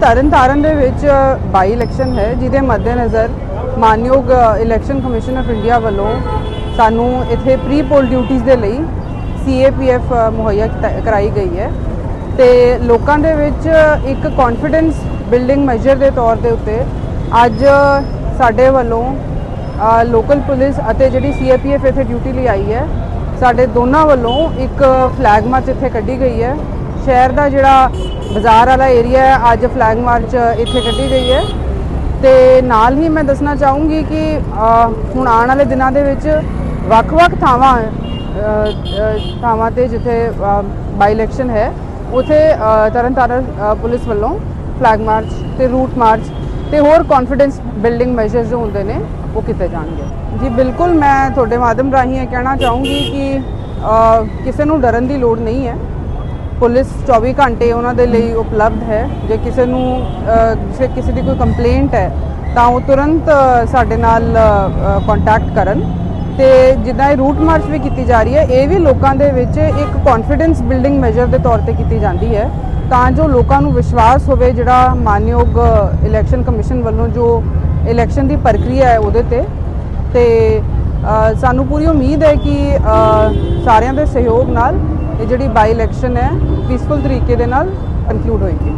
ਤਰਨਤਾਰਨ ਦੇ ਵਿੱਚ ਬਾਈ ਇਲੈਕਸ਼ਨ ਹੈ, ਜਿਹਦੇ ਮੱਦੇਨਜ਼ਰ ਮਾਨਯੋਗ ਇਲੈਕਸ਼ਨ ਕਮਿਸ਼ਨ ਆਫ ਇੰਡੀਆ ਵੱਲੋਂ ਸਾਨੂੰ ਇੱਥੇ ਪ੍ਰੀ ਪੋਲ ਡਿਊਟੀਆਂ ਦੇ ਲਈ ਸੀਏਪੀਐਫ ਮੁਹੱਈਆ ਕੀਤਾ- ਕਰਾਈ ਗਈ ਹੈ। ਤੇ ਲੋਕਾਂ ਦੇ ਵਿੱਚ ਇੱਕ ਕੌਨਫੀਡੈਂਸ ਬਿਲਡਿੰਗ ਮੈਜਰ ਦੇ ਤੌਰ ਦੇ ਉੱਤੇ ਅੱਜ ਸਾਡੇ ਵੱਲੋਂ ਲੋਕਲ ਪੁਲਿਸ ਅਤੇ ਜਿਹੜੀ ਸੀਏਪੀਐਫ ਇੱਥੇ ਡਿਊਟੀ ਲਈ ਆਈ ਹੈ, ਸਾਡੇ ਦੋਨਾਂ ਵੱਲੋਂ ਇੱਕ ਫਲੈਗ ਮਾਰਚ ਇੱਥੇ ਕੱਢੀ ਗਈ ਹੈ। ਸ਼ਹਿਰ ਦਾ ਜਿਹੜਾ ਬਾਜ਼ਾਰ ਵਾਲਾ ਏਰੀਆ ਹੈ ਅੱਜ ਫਲੈਗ ਮਾਰਚ ਇੱਥੇ ਕੱਢੀ ਗਈ ਹੈ। ਤੇ ਨਾਲ ਹੀ ਮੈਂ ਦੱਸਣਾ ਚਾਹੂੰਗੀ ਕਿ ਹੁਣ ਆਉਣ ਵਾਲੇ ਦਿਨਾਂ ਦੇ ਵਿੱਚ ਵੱਖ-ਵੱਖ ਥਾਵਾਂ ਥਾਵਾਂ ਤੇ ਜਿੱਥੇ ਬਾਈ ਇਲੈਕਸ਼ਨ ਹੈ ਉਥੇ ਤਰਨਤਾਰਨ ਅ, ਪੁਲਿਸ ਵੱਲੋਂ ਫਲੈਗ ਮਾਰਚ ਤੇ ਰੂਟ ਮਾਰਚ ਤੇ ਹੋਰ ਕੌਨਫੀਡੈਂਸ ਬਿਲਡਿੰਗ ਮੈਜਰਸ ਜੋ ਹੁੰਦੇ ਨੇ ਉਹ ਕੀਤੇ ਜਾਣਗੇ। ਜੀ ਬਿਲਕੁਲ ਮੈਂ ਤੁਹਾਡੇ ਮਾਧਿਅਮ ਰਾਹੀਂ ਇਹ ਕਹਿਣਾ ਚਾਹੂੰਗੀ ਕਿ ਕਿਸੇ ਨੂੰ ਡਰਨ ਦੀ ਲੋੜ ਨਹੀਂ ਹੈ। ਪੁਲਿਸ 24 ਘੰਟੇ ਉਹਨਾਂ ਦੇ ਲਈ ਉਪਲਬਧ ਹੈ। ਜੇ ਕਿਸੇ ਨੂੰ ਅ, ਕਿਸੇ ਦੀ ਕੋਈ ਕੰਪਲੇਂਟ ਹੈ ਤਾਂ ਉਹ ਤੁਰੰਤ ਸਾਡੇ ਨਾਲ ਕੰਟੈਕਟ ਕਰਨ। ਤੇ ਜਿੱਦਾਂ ਇਹ ਰੂਟ ਮਾਰਚ ਵੀ ਕੀਤੀ ਜਾ ਰਹੀ ਹੈ ਇਹ ਵੀ ਲੋਕਾਂ ਦੇ ਵਿੱਚ ਇੱਕ ਕੌਨਫੀਡੈਂਸ ਬਿਲਡਿੰਗ ਮੈਜਰ ਦੇ ਤੌਰ ਤੇ ਕੀਤੀ ਜਾਂਦੀ ਹੈ। ਤਾਂ ਜੋ ਲੋਕਾਂ ਨੂੰ ਵਿਸ਼ਵਾਸ ਹੋਵੇ ਜਿਹੜਾ ਮਾਨਯੋਗ ਇਲੈਕਸ਼ਨ ਕਮਿਸ਼ਨ ਵੱਲੋਂ ਜੋ ਇਲੈਕਸ਼ਨ ਦੀ ਪ੍ਰਕਿਰਿਆ ਹੈ ਉਹਦੇ ਤੇ। ਤੇ ਸਾਨੂੰ ਪੂਰੀ ਉਮੀਦ ਹੈ ਕਿ ਸਾਰਿਆਂ ਦੇ ਸਹਿਯੋਗ ਨਾਲ ਇਹ ਜਿਹੜੀ ਬਾਈ ਇਲੈਕਸ਼ਨ ਹੈ ਪੀਸਫੁਲ ਤਰੀਕੇ ਦੇ ਨਾਲ ਕਨਕਲੂਡ ਹੋਏਗੀ।